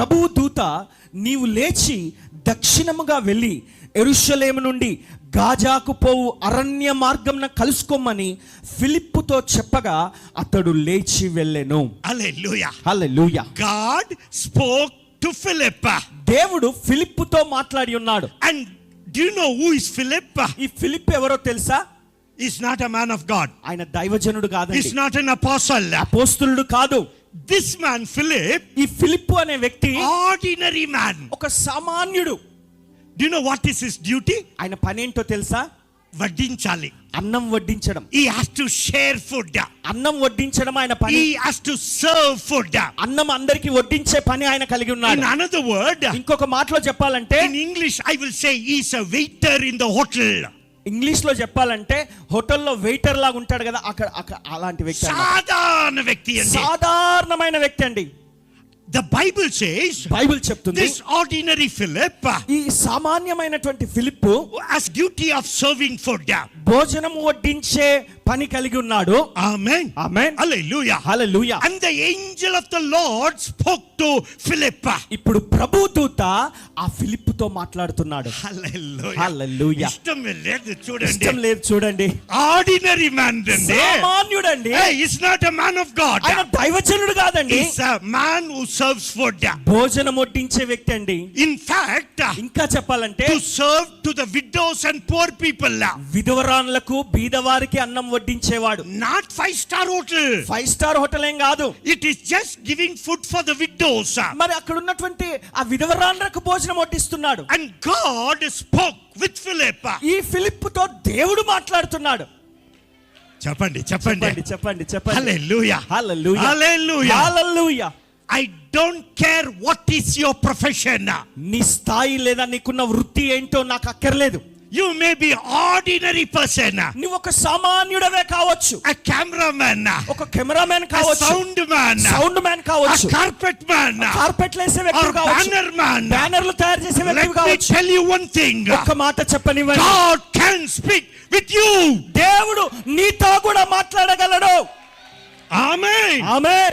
ప్రభువు దూత నీవు లేచి దక్షిణముగా వెళ్ళి ఎరుషలేము నుండి గాజాకు పోవు అరణ్య మార్గంన కలుసుకోమని ఫిలిప్పుతో చెప్పగా అతడు లేచి వెళ్ళెను God spoke to Philip. దేవుడు ఫిలిప్పుతో మాట్లాడి ఉన్నాడు do you know who is Philip? ఈ ఫిలిప్ ఎవరో తెలుసా He's not a man of God. ఆయన దైవజనుడు He's కాదండి not an apostle. అపోస్తులుడు కాదు దిస్ మ్యాన్ ఫిలిప్ ఈ ఫిలిప్ అనే వ్యక్తి ఆర్డినరీ మ్యాన్ ఒక సామాన్యుడు. Do know what is his duty ఆయన పని ఏంటో తెలుసా? వడ్డించాలి. అన్నం వడ్డించడం. ఈ హాస్ టు షేర్ ఫుడ్ అన్నం వడ్డించడం ఆయన పని. ఈ హాస్ టు సర్వ్ ఫుడ్ అన్నం అందరికి వడ్డించే పని ఆయన కలిగి ఉన్నాడు. ఇన్ అనదర్ వర్డ్ ఇంకొక మాటలో చెప్పాలంటే in English I will say is a waiter in the hotel ఇంగ్లీష్లో చెప్పాలంటే హోటల్లో వెయిటర్ లాగా ఉంటాడు కదా అక్కడ అక్కడ అలాంటి వ్యక్తి. సాధారణ వ్యక్తి సాధారణమైన వ్యక్తి అండి The Bible says బైబిల్ చెప్తుంది this ordinary Philip ఈ సామాన్యమైనటువంటి ఫిలిప్పు has duty of serving food. భోజనం వడ్డించే పని కలిగి ఉన్నాడు. Amen amen hallelujah angel of the Lord spoke to ఫిలిప్ప ఇప్పుడు ప్రభు దూత ఆ ఫిలిప్తో మాట్లాడుతున్నాడు. హల్లెలూయా హల్లెలూయా ఇష్టం లేదు చూడండి. లేదు చూడండి. ఆర్డినరీ మ్యాన్ అండి. సామాన్యుడండి. కాదండి. భోజనం ఒట్టించే వ్యక్తి అండి. ఇన్ ఫ్యాక్ట్ ఇంకా చెప్పాలంటే serve to the widows and poor people విధవరాన్లకు బీదవారికి అన్నం వడ్డించేవాడు Not five star hotel. Five star hotel ఏం కాదు It is just giving food for the widows. మరి అక్కడ ఉన్నటువంటి ఆ విధవరాన్లకు భోజనం వడ్డిస్తున్నాడు And God spoke with Philip. ఈ ఫిలిప్పుతో దేవుడు మాట్లాడుతున్నాడు చెప్పండి చెప్పండి చెప్పండి చెప్పండి. హల్లెలూయా. హల్లెలూయా I don't care what is your profession. నీ స్థాయి లేదా నీకున్న వృత్తి ఏంటో నాకు అక్కర్లేదు you may be ordinary person నువ్వు ఒక సామాన్యుడవే కావచ్చు. ఆ కెమెరా మ్యాన్ ఒక కెమెరా మ్యాన్ కావచ్చు. సౌండ్ మ్యాన్ సౌండ్ మ్యాన్ కావచ్చు. కార్పెట్ మ్యాన్ కార్పెట్ లేసే వ్యక్తి కావచ్చు. బ్యానర్ మ్యాన్ బ్యానర్లు తయారు చేసే వ్యక్తి కావచ్చు. Let me tell you one thing ఒక మాట చెప్పనివ్వండి. God can speak with you దేవుడు నీతో కూడా మాట్లాడగలడు. ఆమేన్ ఆమేన్